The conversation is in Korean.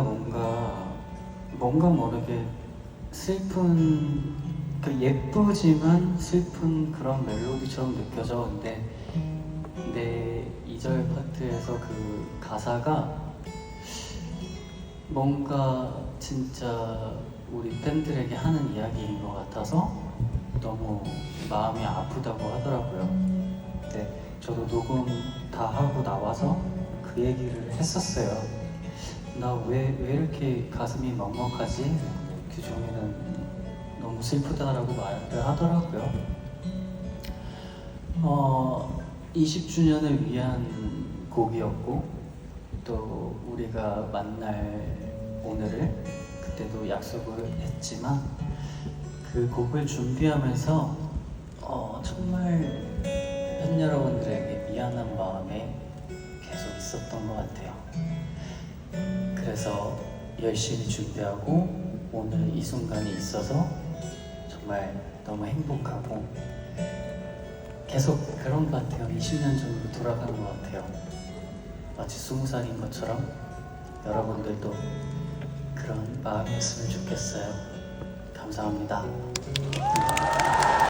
뭔가 뭔가 모르게 슬픈 그 예쁘지만 슬픈 그런 멜로디처럼 느껴져 근데 내 2절 파트에서 그 가사가 뭔가 진짜 우리 팬들에게 하는 이야기인 것 같아서 너무 마음이 아프다고 하더라고요. 근데 저도 녹음 다 하고 나와서 그 얘기를 했었어요. 나왜왜 이렇게 가슴이 먹먹하지? 규종이는 너무 슬프다라고 말을 하더라고요. 어, 20주년을 위한 곡이었고 또 우리가 만날 오늘을 그때도 약속을 했지만 그 곡을 준비하면서 어, 정말 팬 여러분들에게 미안한 마음에 계속 있었던 것 같아요. 그래서 열심히 준비하고 오늘 이 순간이 있어서 정말 너무 행복하고 계속 그런 것 같아요. 20년 전으로 돌아가는 것 같아요. 마치 20살인 것처럼 여러분들도 그런 마음이었으면 좋겠어요. 감사합니다.